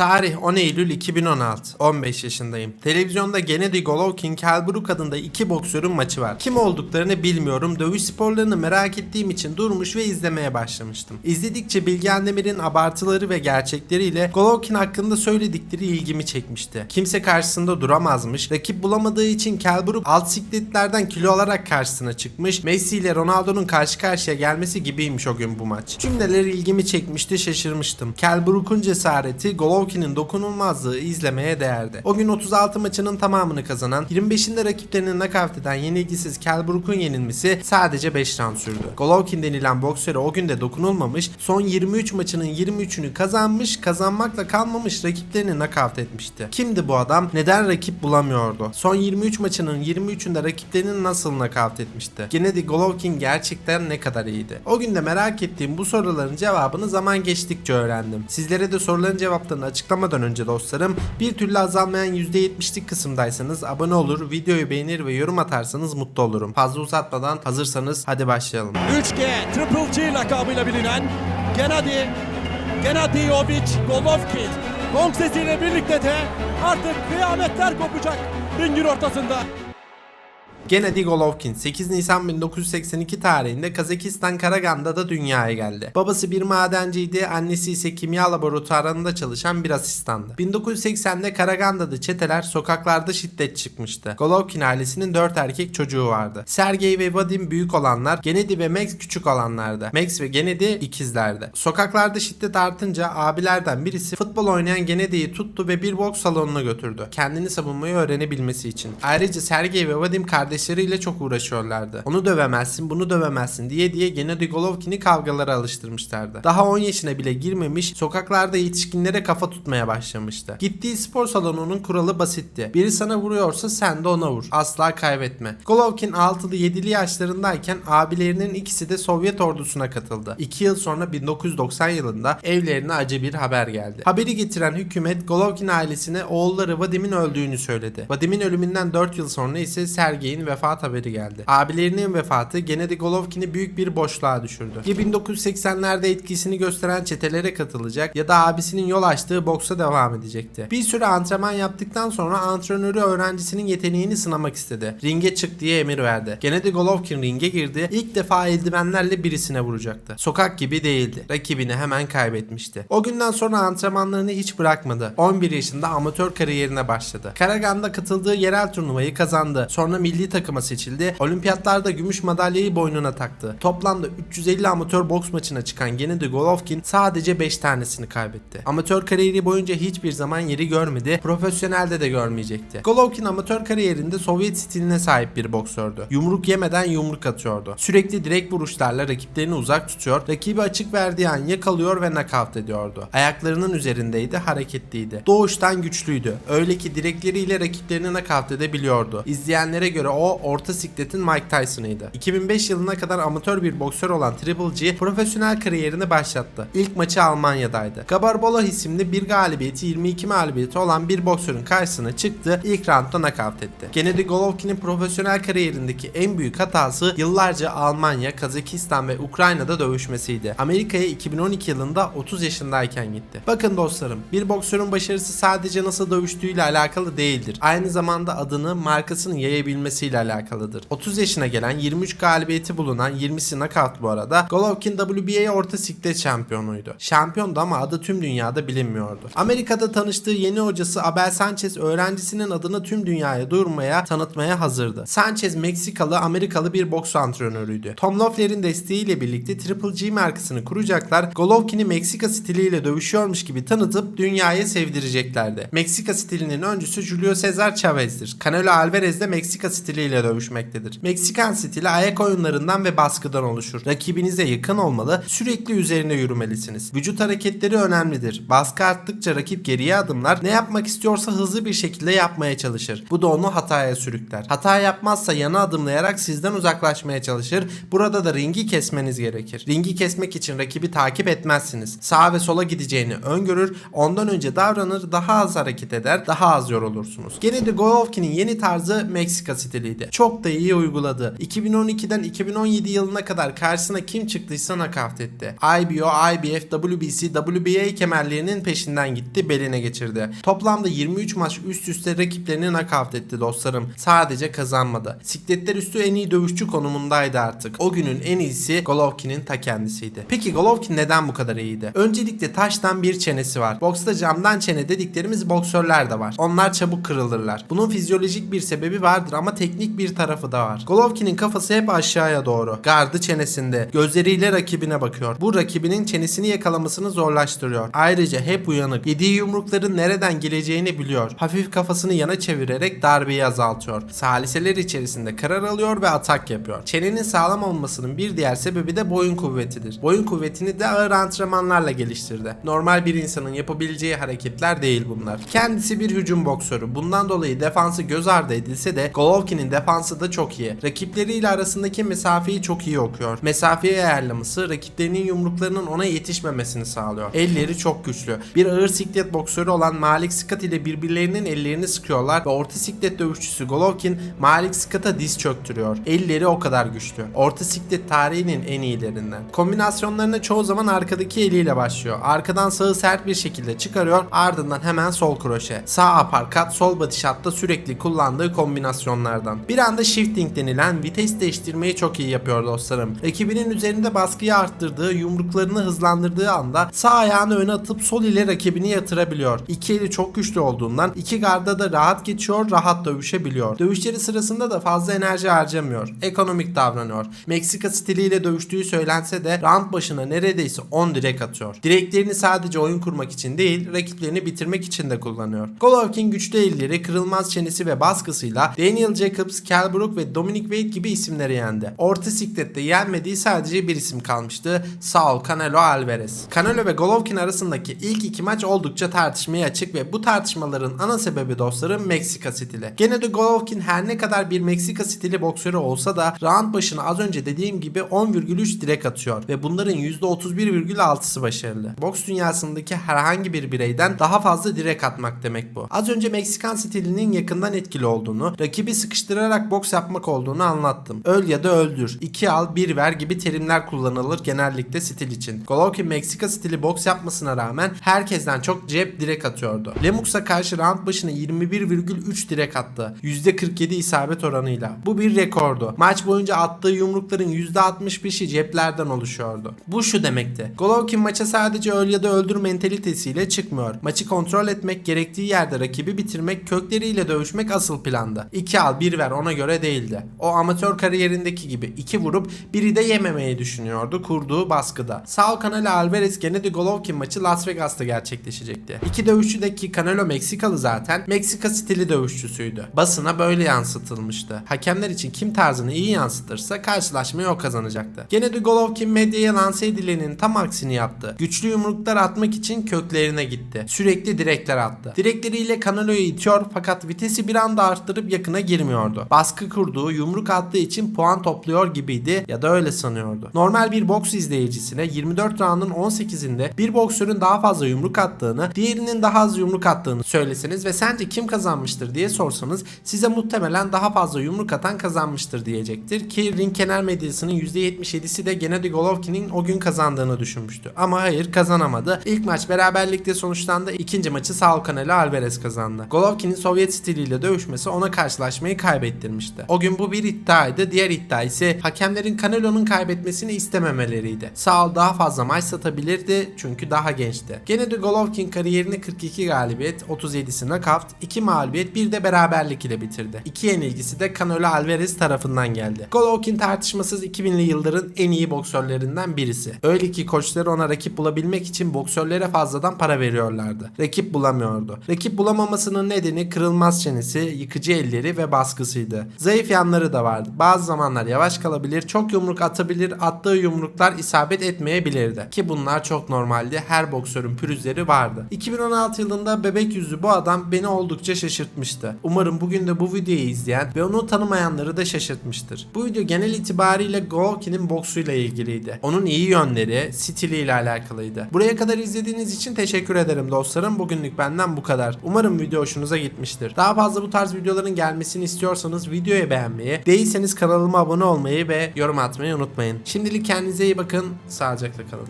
Tarih 10 Eylül 2016. 15 yaşındayım. Televizyonda Gennady Golovkin, Kell Brook adında iki boksörün maçı var. Kim olduklarını bilmiyorum. Dövüş sporlarını merak ettiğim için durmuş ve izlemeye başlamıştım. İzledikçe Bilgehan Demir'in abartıları ve gerçekleriyle Golovkin hakkında söyledikleri ilgimi çekmişti. Kimse karşısında duramazmış. Rakip bulamadığı için Kell Brook alt sikletlerden kilo alarak karşısına çıkmış. Messi ile Ronaldo'nun karşı karşıya gelmesi gibiymiş o gün bu maç. Cümleler ilgimi çekmişti şaşırmıştım. Kell Brook'un cesareti Golovkin'in dokunulmazlığı izlemeye değerdi. O gün 36 maçının tamamını kazanan 25'inde rakiplerini nakavt eden yenilgisiz Kell Brook'un yenilmesi sadece 5 round sürdü. Golovkin denilen boksöre o gün de dokunulmamış, son 23 maçının 23'ünü kazanmış, kazanmakla kalmamış rakiplerini nakavt etmişti. Kimdi bu adam? Neden rakip bulamıyordu? Son 23 maçının 23'ünde rakiplerini nasıl nakavt etmişti? Gennady Golovkin gerçekten ne kadar iyiydi? O gün de merak ettiğim bu soruların cevabını zaman geçtikçe öğrendim. Sizlere de soruların cevaplarını açıklamadan önce dostlarım bir türlü azalmayan %70'lik kısımdaysanız abone olur, videoyu beğenir ve yorum atarsanız mutlu olurum. Fazla uzatmadan hazırsanız hadi başlayalım. 3G Triple G lakabıyla bilinen Gennady Gennadyovich Golovkin gong sesiyle birlikte de artık kıyametler kopacak ringin ortasında. Gennady Golovkin 8 Nisan 1982 tarihinde Kazakistan Karaganda'da dünyaya geldi. Babası bir madenciydi, annesi ise kimya laboratuvarında çalışan bir asistandı. 1980'de Karaganda'da çeteler sokaklarda şiddet çıkmıştı. Golovkin ailesinin 4 erkek çocuğu vardı. Sergey ve Vadim büyük olanlar, Gennady ve Max küçük olanlardı. Max ve Gennady ikizlerdi. Sokaklarda şiddet artınca abilerden birisi futbol oynayan Gennady'yi tuttu ve bir boks salonuna götürdü. Kendini savunmayı öğrenebilmesi için. Ayrıca Sergey ve Vadim kardeşleriyle çok uğraşıyorlardı. Onu dövemezsin, bunu dövemezsin diye diye Gennady Golovkin'i kavgalara alıştırmışlardı. Daha 10 yaşına bile girmemiş, sokaklarda yetişkinlere kafa tutmaya başlamıştı. Gittiği spor salonunun kuralı basitti. Biri sana vuruyorsa sen de ona vur. Asla kaybetme. Golovkin 6'lı 7'li yaşlarındayken abilerinin ikisi de Sovyet ordusuna katıldı. 2 yıl sonra 1990 yılında evlerine acı bir haber geldi. Haberi getiren hükümet Golovkin ailesine oğulları Vadim'in öldüğünü söyledi. Vadim'in ölümünden 4 yıl sonra ise Sergey'in vefat haberi geldi. Abilerinin vefatı Gennady Golovkin'i büyük bir boşluğa düşürdü. Ya 1980'lerde etkisini gösteren çetelere katılacak ya da abisinin yol açtığı boksa devam edecekti. Bir süre antrenman yaptıktan sonra antrenörü öğrencisinin yeteneğini sınamak istedi. Ringe çık diye emir verdi. Gennady Golovkin ringe girdi. İlk defa eldivenlerle birisine vuracaktı. Sokak gibi değildi. Rakibini hemen kaybetmişti. O günden sonra antrenmanlarını hiç bırakmadı. 11 yaşında amatör kariyerine başladı. Karaganda katıldığı yerel turnuvayı kazandı. Sonra milli takıma seçildi. Olimpiyatlarda gümüş madalyayı boynuna taktı. Toplamda 350 amatör boks maçına çıkan Gennady Golovkin sadece 5 tanesini kaybetti. Amatör kariyeri boyunca hiçbir zaman yeri görmedi. Profesyonelde de görmeyecekti. Golovkin amatör kariyerinde Sovyet stiline sahip bir boksördü. Yumruk yemeden yumruk atıyordu. Sürekli direkt vuruşlarla rakiplerini uzak tutuyor, rakibi açık verdiği an yakalıyor ve nakavt ediyordu. Ayaklarının üzerindeydi, hareketliydi. Doğuştan güçlüydü. Öyle ki direkleriyle rakiplerini nakavt edebiliyordu. İzleyenlere göre orta sikletin Mike Tyson'ıydı. 2005 yılına kadar amatör bir boksör olan Triple G profesyonel kariyerini başlattı. İlk maçı Almanya'daydı. Gabarbola isimli bir galibiyeti 22 mağlubiyeti olan bir boksörün karşısına çıktı. İlk roundda nakavt etti. Gennady Golovkin'in profesyonel kariyerindeki en büyük hatası yıllarca Almanya, Kazakistan ve Ukrayna'da dövüşmesiydi. Amerika'ya 2012 yılında 30 yaşındayken gitti. Bakın dostlarım, bir boksörün başarısı sadece nasıl dövüştüğüyle alakalı değildir. Aynı zamanda adını, markasını yayabilmesiyle alakalıdır. 30 yaşına gelen 23 galibiyeti bulunan 20'si knockout bu arada. Golovkin WBA orta siklet şampiyonuydu. Şampiyondu ama adı tüm dünyada bilinmiyordu. Amerika'da tanıştığı yeni hocası Abel Sanchez öğrencisinin adını tüm dünyaya duyurmaya, tanıtmaya hazırdı. Sanchez Meksikalı, Amerikalı bir boks antrenörüydü. Tom Loeffler'in desteğiyle birlikte Triple G markasını kuracaklar. Golovkin'i Meksika stiliyle dövüşüyormuş gibi tanıtıp dünyaya sevdireceklerdi. Meksika stilinin öncüsü Julio Cesar Chavez'dir. Canelo Alvarez de Meksika stiliyle dövüşmektedir. Meksikan stili ayak oyunlarından ve baskıdan oluşur. Rakibinize yakın olmalı, sürekli üzerine yürümelisiniz. Vücut hareketleri önemlidir. Baskı arttıkça rakip geriye adımlar, ne yapmak istiyorsa hızlı bir şekilde yapmaya çalışır. Bu da onu hataya sürükler. Hata yapmazsa yana adımlayarak sizden uzaklaşmaya çalışır. Burada da ringi kesmeniz gerekir. Ringi kesmek için rakibi takip etmezsiniz. Sağa ve sola gideceğini öngörür, ondan önce davranır, daha az hareket eder, daha az yorulursunuz. Gennady Golovkin'in yeni tarzı Meksika stiliydi. Stratejisiydi. Çok da iyi uyguladı. 2012'den 2017 yılına kadar karşısına kim çıktıysa nakavt etti. IBO, IBF, WBC, WBA kemerlerinin peşinden gitti, beline geçirdi. Toplamda 23 maç üst üste rakiplerini nakavt etti dostlarım. Sadece kazanmadı. Sikletler üstü en iyi dövüşçü konumundaydı artık. O günün en iyisi Golovkin'in ta kendisiydi. Peki Golovkin neden bu kadar iyiydi? Öncelikle taştan bir çenesi var. Boksta camdan çene dediklerimiz boksörler de var. Onlar çabuk kırılırlar. Bunun fizyolojik bir sebebi vardır ama teknik bir tarafı da var. Golovkin'in kafası hep aşağıya doğru. Gardı çenesinde. Gözleriyle rakibine bakıyor. Bu rakibinin çenesini yakalamasını zorlaştırıyor. Ayrıca hep uyanık. Yediği yumrukların nereden geleceğini biliyor. Hafif kafasını yana çevirerek darbeyi azaltıyor. Saliseler içerisinde karar alıyor ve atak yapıyor. Çenenin sağlam olmasının bir diğer sebebi de boyun kuvvetidir. Boyun kuvvetini de ağır antrenmanlarla geliştirdi. Normal bir insanın yapabileceği hareketler değil bunlar. Kendisi bir hücum boksörü. Bundan dolayı defansı göz ardı edilse de Golovkin'in defansı da çok iyi. Rakipleriyle arasındaki mesafeyi çok iyi okuyor. Mesafeyi ayarlaması rakiplerinin yumruklarının ona yetişmemesini sağlıyor. Elleri çok güçlü. Bir ağır siklet boksörü olan Malik Scott ile birbirlerinin ellerini sıkıyorlar ve orta siklet dövüşçüsü Golovkin Malik Scott'a diz çöktürüyor. Elleri o kadar güçlü. Orta siklet tarihinin en iyilerinden. Kombinasyonlarına çoğu zaman arkadaki eliyle başlıyor. Arkadan sağı sert bir şekilde çıkarıyor ardından hemen sol kroşe. Sağ aparkat sol batış hatta sürekli kullandığı kombinasyonlardan. Bir anda shifting denilen vites değiştirmeyi çok iyi yapıyor dostlarım. Rakibinin üzerinde baskıyı arttırdığı, yumruklarını hızlandırdığı anda sağ ayağını öne atıp sol ile rakibini yatırabiliyor. İki eli çok güçlü olduğundan iki garda da rahat geçiyor, rahat dövüşebiliyor. Dövüşleri sırasında da fazla enerji harcamıyor. Ekonomik davranıyor. Meksika stiliyle dövüştüğü söylense de round başına neredeyse 10 direk atıyor. Direklerini sadece oyun kurmak için değil, rakiplerini bitirmek için de kullanıyor. Golovkin güçlü elleri, kırılmaz çenesi ve baskısıyla Daniel Jacobs, Kell Brook ve Dominic Wade gibi isimleri yendi. Orta siklette yenmediği sadece bir isim kalmıştı. Saul Canelo Alvarez. Canelo ve Golovkin arasındaki ilk iki maç oldukça tartışmaya açık ve bu tartışmaların ana sebebi dostlarım Meksika stili. Gene de Golovkin her ne kadar bir Meksika stili boksörü olsa da round başına az önce dediğim gibi 10,3 direk atıyor ve bunların %31,6'sı başarılı. Boks dünyasındaki herhangi bir bireyden daha fazla direk atmak demek bu. Az önce Meksikan stilinin yakından etkili olduğunu, rakibi sıkıştırarak boks yapmak olduğunu anlattım. Öl ya da öldür, iki al bir ver gibi terimler kullanılır genellikle stil için. Golovkin Meksika stili boks yapmasına rağmen herkesten çok cep direk atıyordu. Lemux'a karşı round başına 21,3 direk attı. %47 isabet oranıyla. Bu bir rekordu. Maç boyunca attığı yumrukların %65'i ceplerden oluşuyordu. Bu şu demekti. Golovkin maça sadece öl ya da öldür mentalitesiyle çıkmıyor. Maçı kontrol etmek, gerektiği yerde rakibi bitirmek, kökleriyle dövüşmek asıl plandı. İki al bir ver ona göre değildi. O amatör kariyerindeki gibi iki vurup biri de yememeyi düşünüyordu kurduğu baskıda. Saul Canelo Alvarez Gennady Golovkin maçı Las Vegas'ta gerçekleşecekti. İki dövüşçüdeki Canelo Meksikalı zaten Meksika stili dövüşçüsüydü. Basına böyle yansıtılmıştı. Hakemler için kim tarzını iyi yansıtırsa karşılaşmayı o kazanacaktı. Gennady Golovkin medyaya lanse edilenin tam aksini yaptı. Güçlü yumruklar atmak için köklerine gitti. Sürekli direkler attı. Direkleriyle Canelo'yu itiyor fakat vitesi bir anda arttırıp yakına girmiyordu. Baskı kurduğu, yumruk attığı için puan topluyor gibiydi ya da öyle sanıyordu. Normal bir boks izleyicisine 24 roundun 18'inde bir boksörün daha fazla yumruk attığını, diğerinin daha az yumruk attığını söyleseniz ve sence kim kazanmıştır diye sorsanız size muhtemelen daha fazla yumruk atan kazanmıştır diyecektir ki ring kenar medyasının %77'si de Gennady Golovkin'in o gün kazandığını düşünmüştü. Ama hayır kazanamadı. İlk maç beraberlikle sonuçlandı. İkinci maçı Saul Canelo Alvarez kazandı. Golovkin'in Sovyet stiliyle dövüşmesi ona karşılaşmayı kaybettirmişti. O gün bu bir iddiaydı. Diğer iddia ise hakemlerin Canelo'nun kaybetmesini istememeleriydi. Saul daha fazla maç satabilirdi çünkü daha gençti. Gennady Golovkin kariyerini 42 galibiyet, 37'si knockout, 2 mağlubiyet, bir de beraberlik ile bitirdi. İki yenilgisi de Canelo Alvarez tarafından geldi. Golovkin tartışmasız 2000'li yılların en iyi boksörlerinden birisi. Öyle ki koçları ona rakip bulabilmek için boksörlere fazladan para veriyorlardı. Rakip bulamıyordu. Rakip bulamamasının nedeni kırılmaz çenesi, yıkıcı elleri ve baskısıydı. Zayıf yanları da vardı. Bazı zamanlar yavaş kalabilir, çok yumruk atabilir, attığı yumruklar isabet etmeyebilirdi. Ki bunlar çok normaldi. Her boksörün pürüzleri vardı. 2016 yılında bebek yüzlü bu adam beni oldukça şaşırtmıştı. Umarım bugün de bu videoyu izleyen ve onu tanımayanları da şaşırtmıştır. Bu video genel itibariyle Golovkin'in boksuyla ilgiliydi. Onun iyi yönleri, stiliyle alakalıydı. Buraya kadar izlediğiniz için teşekkür ederim dostlarım. Bugünlük benden bu kadar. Umarım video hoşunuza gitmiştir. Daha fazla bu tarz videoların gelmesini istiyorsanız seviyorsanız videoyu beğenmeyi, değilseniz kanalıma abone olmayı ve yorum atmayı unutmayın. Şimdilik kendinize iyi bakın. Sağlıcakla kalın.